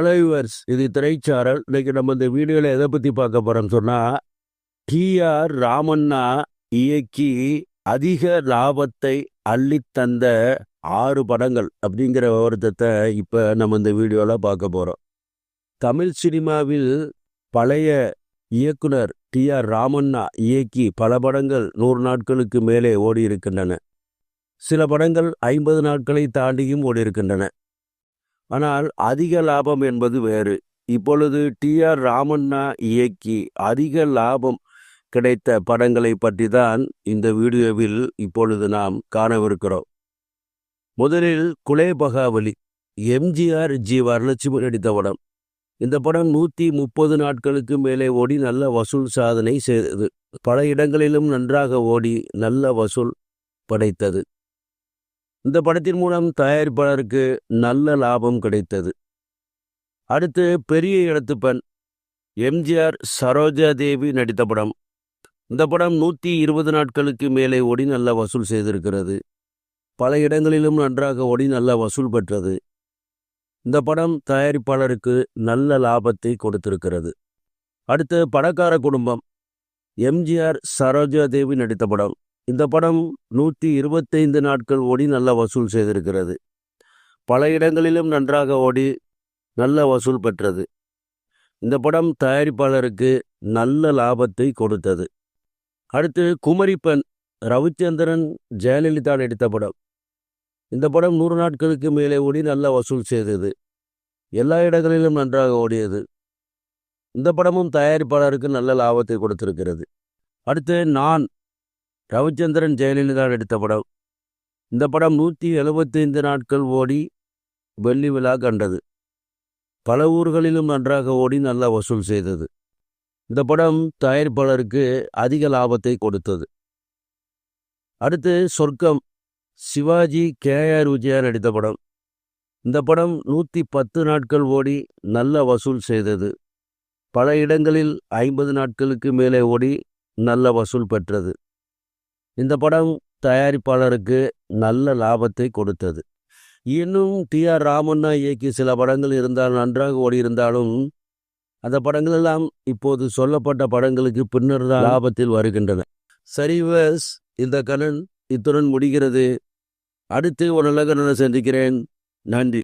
Followers இது திரைச்சாரல். இன்னைக்கு நம்ம இந்த வீடியோவில் எதை பற்றி பார்க்க போகிறோம்னு சொன்னால் டிஆர் ராமண்ணா இயக்கி அதிக லாபத்தை அள்ளித்தந்த ஆறு படங்கள் அப்படிங்கிற விவரத்தை இப்போ நம்ம இந்த வீடியோவில் பார்க்க போகிறோம் தமிழ் சினிமாவில் பழைய இயக்குனர் டி ஆர் ராமண்ணா இயக்கி பல படங்கள் நூறு நாட்களுக்கு மேலே ஓடியிருக்கின்றன. சில படங்கள் ஐம்பது நாட்களை தாண்டியும் ஓடியிருக்கின்றன. ஆனால் அதிக லாபம் என்பது வேறு. இப்பொழுது டி. ஆர். ராமண்ணா இயக்கி அதிக லாபம் கிடைத்த படங்களை பற்றி தான் இந்த வீடியோவில் இப்பொழுது நாம் காணவிருக்கிறோம். முதலில் குலேபகாவலி எம்ஜிஆர் ஜி. வரலட்சுமி நடித்த படம். இந்த படம் நூற்றி முப்பது நாட்களுக்கு மேலே ஓடி நல்ல வசூல் சாதனை செய்தது. பல இடங்களிலும் நன்றாக ஓடி நல்ல வசூல் படைத்தது. இந்த படத்தின் மூலம் தயாரிப்பாளருக்கு நல்ல லாபம் கிடைத்தது. அடுத்து பெரிய இடத்து பெண் எம்ஜிஆர் சரோஜா தேவி நடித்த படம். இந்த படம் நூற்றி இருபது நாட்களுக்கு மேலே ஒடி நல்ல வசூல் செய்திருக்கிறது. பல இடங்களிலும் நன்றாக ஒடி நல்ல வசூல் பெற்றது. இந்த படம் தயாரிப்பாளருக்கு நல்ல லாபத்தை கொடுத்திருக்கிறது. அடுத்து பணக்கார குடும்பம் எம்ஜிஆர் சரோஜா தேவி நடித்த படம். இந்த படம் நூற்றி இருபத்தைந்து நாட்கள் ஓடி நல்ல வசூல் செய்திருக்கிறது. பல இடங்களிலும் நன்றாக ஓடி நல்ல வசூல் பெற்றது. இந்த படம் தயாரிப்பாளருக்கு நல்ல லாபத்தை கொடுத்தது. அடுத்து குமரிப்பெண் ரவிச்சந்திரன் ஜெயலலிதா நடித்த படம். இந்த படம் நூறு நாட்களுக்கு மேலே ஓடி நல்ல வசூல் செய்தது. எல்லா இடங்களிலும் நன்றாக ஓடியது. இந்த படமும் தயாரிப்பாளருக்கு நல்ல லாபத்தை கொடுத்திருக்கிறது. அடுத்து நான் ரவிச்சந்திரன் ஜெயலலிதா நடித்த படம். இந்த படம் நூற்றி எழுபத்தைந்து நாட்கள் ஓடி வெள்ளி விழா கண்டது. பல ஊர்களிலும் நன்றாக ஓடி நல்ல வசூல் செய்தது. இந்த படம் தயாரிப்பாளருக்கு அதிக லாபத்தை கொடுத்தது. அடுத்து சொர்க்கம். சிவாஜி கே. ஆர். விஜயா நடித்த படம். இந்த படம் நூற்றி பத்து நாட்கள் ஓடி நல்ல வசூல் செய்தது. பல இடங்களில் ஐம்பது நாட்களுக்கு மேலே ஓடி நல்ல வசூல் பெற்றது. இந்த படம் தயாரிப்பாளருக்கு நல்ல லாபத்தை கொடுத்தது. இன்னும் டி. ஆர். ராமண்ணா இயக்கி சில படங்கள் இருந்தால் நன்றாக ஓடி இருந்தாலும் அந்த படங்கள் எல்லாம் இப்போது சொல்லப்பட்ட படங்களுக்கு பின்னர் தான் லாபத்தில் வருகின்றன. சரிவஸ் இந்த கலன் இத்துடன் முடிகிறது. அடுத்து ஒரு நல்ல கண்ணனை சந்திக்கிறேன். நன்றி.